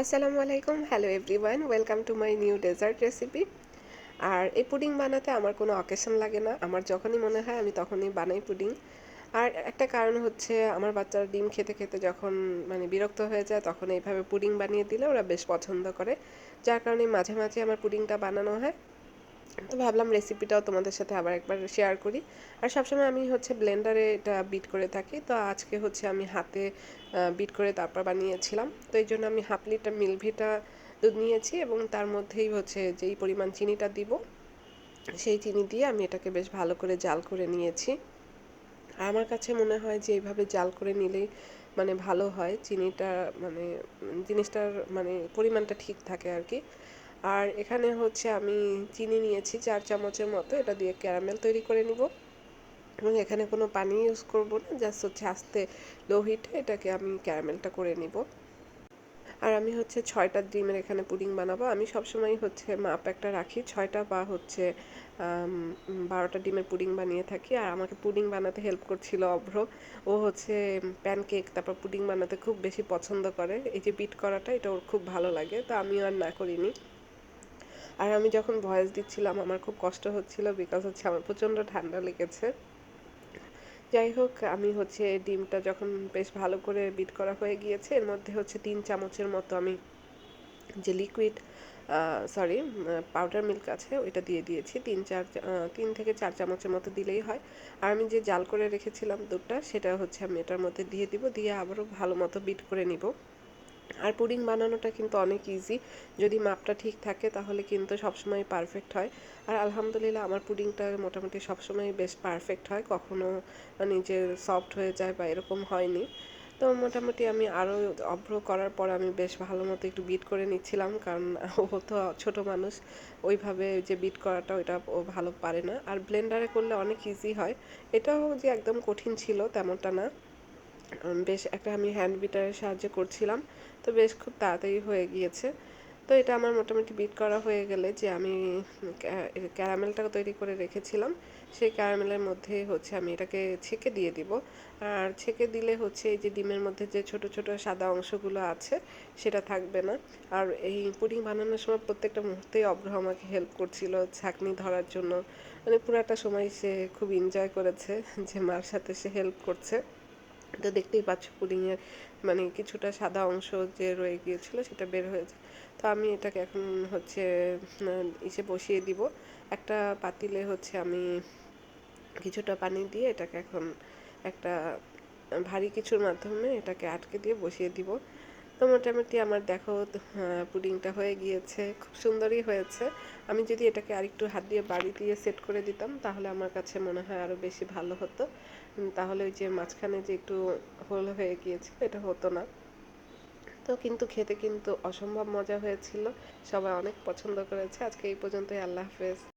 আসসালামু আলাইকুম hello everyone welcome to my new dessert recipe আর এই পুডিং বানাতে আমার কোনো অকেশন লাগে না। আমার যখনই মনে হয় আমি তখনই বানাই পুডিং আর একটা কারণ হচ্ছে আমার বাচ্চারা ডিম খেতে খেতে যখন মানে বিরক্ত হয়ে যায়, তখন এইভাবে পুডিং বানিয়ে দিলে ওরা বেশ পছন্দ করে। যার কারণে মাঝে মাঝে আমার পুডিংটা বানানো হয়। তো ভাবলাম রেসিপিটাও তোমাদের সাথে আবার একবার শেয়ার করি। আর সবসময় আমি হচ্ছে ব্লেন্ডারে এটা বিট করে থাকি। তো আজকে হচ্ছে আমি হাতে বিট করে তারপর বানিয়েছিলাম। তো এই জন্য আমি হাফ লিটার মিলভিটা দুধ নিয়েছি এবং তার মধ্যেই হচ্ছে যেই পরিমাণ চিনিটা দিব, সেই চিনি দিয়ে আমি এটাকে বেশ ভালো করে জাল করে নিয়েছি। আমার কাছে মনে হয় যে এইভাবে জাল করে নিলেই মানে ভালো হয়। চিনিটা মানে জিনিসটার মানে পরিমাণটা ঠিক থাকে আর কি। আর এখানে হচ্ছে আমি চিনি নিয়েছি চার চামচের মতো। এটা দিয়ে ক্যারামেল তৈরি করে নিব। এবং এখানে কোনো পানি ইউজ করব না, জাস্ট হচ্ছে আস্তে লো হিটে এটাকে আমি ক্যারামেলটা করে নিব। আর আমি হচ্ছে ছয়টা ডিমের এখানে পুডিং বানাবো। আমি সবসময় হচ্ছে মাপ একটা রাখি, ছয়টা বা হচ্ছে বারোটা ডিমের পুডিং বানিয়ে থাকি। আর আমাকে পুডিং বানাতে হেল্প করছিল অভ্র। ও হচ্ছে প্যানকেক, তারপর পুডিং বানাতে খুব বেশি পছন্দ করে। এই যে বিট করাটা, এটা ওর খুব ভালো লাগে। তো আমিও আর না করিনি। আর আমি যখন ভয়েস দিচ্ছিলাম, আমার খুব কষ্ট হচ্ছিল বিকজ হচ্ছে আমার প্রচণ্ড ঠান্ডা লেগেছে। যাই হোক, আমি হচ্ছে ডিমটা যখন বেশ ভালো করে বিট করা হয়ে গিয়েছে, এর মধ্যে হচ্ছে তিন চামচের মতো আমি যে লিকুইড সরি পাউডার মিল্ক আছে, ওইটা দিয়ে দিয়েছি। তিন চার তিন থেকে চার চামচের মতো দিলেই হয়। আর আমি যে জাল করে রেখেছিলাম দুধটা, সেটা হচ্ছে আমি এটার মধ্যে দিয়ে দিব, দিয়ে আবারও ভালো মতো বিট করে নিব। আর পুডিং বানানোটা কিন্তু অনেক ইজি যদি মাপটা ঠিক থাকে, তাহলে কিন্তু সবসময় পারফেক্ট হয়। আর আলহামদুলিল্লাহ, আমার পুডিংটা মোটামুটি সবসময় বেশ পারফেক্ট হয়। কখনো যে সফট হয়ে যায় বা এরকম হয়নি। তো মোটামুটি আমি আরও অভ্র করার পর আমি বেশ ভালো মতো একটু বিট করে নিচ্ছিলাম। কারণ ও তো ছোট মানুষ, ওইভাবে যে বিট করাটা ওইটা ও ভালো পারে না। আর ব্লেন্ডারে করলে অনেক ইজি হয়। এটাও যে একদম কঠিন ছিল, তেমনটা না। বেশ একটা আমি হ্যান্ড বিটারের সাহায্যে করছিলাম। তো বেশ খুব তাড়াতাড়ি হয়ে গিয়েছে। তো এটা আমার মোটামুটি বিট করা হয়ে গেলে যে আমি ক্যারামেলটা তৈরি করে রেখেছিলাম, সেই ক্যারামেলের মধ্যে হচ্ছে আমি এটাকে ছেঁকে দিয়ে দিব। আর ছেঁকে দিলে হচ্ছে এই যে ডিমের মধ্যে যে ছোট ছোট সাদা অংশগুলো আছে, সেটা থাকবে না। আর এই পুডিং বানানোর সময় প্রত্যেকটা মুহূর্তেই অব্রহ আমাকে হেল্প করছিল ছাকনি ধরার জন্য। মানে পুরাটা সময় সে খুব এনজয় করেছে যে মার সাথে সে হেল্প করছে। তো দেখতেই পাচ্ছ পুডিংয়ের মানে কিছুটা সাদা অংশ যে রয়ে গিয়েছিল সেটা বের হয়েছে। তো আমি এটাকে এখন হচ্ছে ইসে বসিয়ে দিব। একটা পাতিলে হচ্ছে আমি কিছুটা পানি দিয়ে এটাকে এখন একটা ভারী কিছুর মাধ্যমে এটাকে আটকে দিয়ে বসিয়ে দিব। তো মোটামুটি আমার দেখো পুডিংটা হয়ে গিয়েছে, খুব সুন্দরই হয়েছে। আমি যদি এটাকে আরেকটু হাত দিয়ে বাড়ি দিয়ে সেট করে দিতাম, তাহলে আমার কাছে মনে হয় আরও বেশি ভালো হতো। তাহলে ওই যে মাঝখানে যে একটু হোল হয়ে গিয়েছে এটা হতো না। তো কিন্তু খেতে কিন্তু অসম্ভব মজা হয়েছিল। সবাই অনেক পছন্দ করেছে। আজকে এই পর্যন্তই, আল্লাহ হাফেজ।